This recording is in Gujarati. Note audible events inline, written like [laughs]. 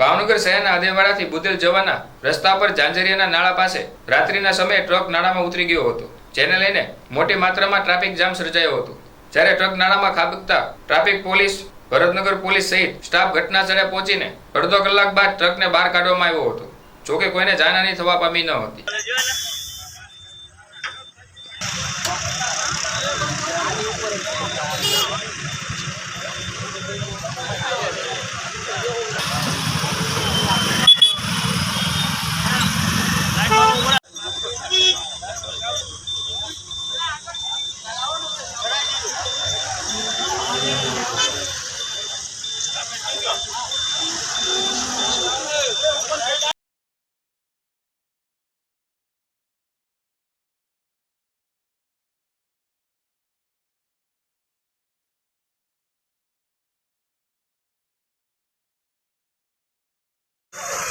ભાવનગર શહેરના આદેવાડાથી બુદેલ જવાના રસ્તા પર ઝાંઝરિયાના નાળા પાસે રાત્રિના સમયે ટ્રક નાળામાં ઉતરી ગયો હતો, જેને લઈને મોટી માત્રામાં ટ્રાફિક જામ સર્જાયો હતો. જ્યારે ટ્રક નાળામાં ખાબકતા ટ્રાફિક પોલીસ, ભરતનગર પોલીસ સહિત સ્ટાફ ઘટના સ્થળે પહોંચીને અડધો કલાક બાદ ટ્રકને બહાર કાઢવામાં આવ્યો હતો. જોકે કોઈને જાનહાની થવા પામી ન હતી. you [laughs]